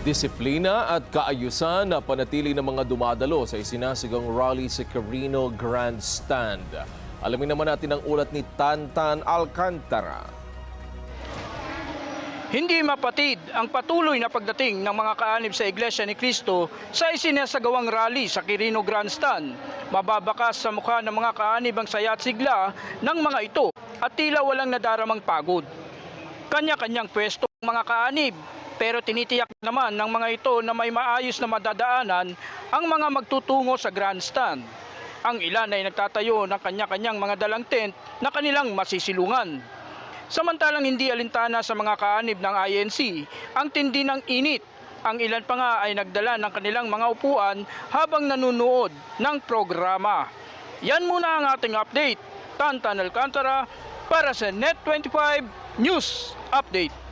Disiplina at kaayusan na panatili ng mga dumadalo sa isinasigang rally sa Carino Grandstand. Alamin naman natin ang ulat ni Tantan Alcantara. Hindi mapatid ang patuloy na pagdating ng mga kaanib sa Iglesia ni Cristo sa isinasagawang rally sa Quirino Grandstand. Mababakas sa mukha ng mga kaanib ang saya at sigla ng mga ito at tila walang nadaramang pagod. Kanya-kanyang pwesto ang mga kaanib pero tinitiyak naman ng mga ito na may maayos na madadaanan ang mga magtutungo sa grandstand. Ang ilan ay nagtatayo ng kanya-kanyang mga dalang tent na kanilang masisilungan. Samantalang hindi alintana sa mga kaanib ng INC ang tindi ng init. Ang ilan pa nga ay nagdala ng kanilang mga upuan habang nanunood ng programa. Yan muna ang ating update. Tantan Alcantara para sa Net25 News Update.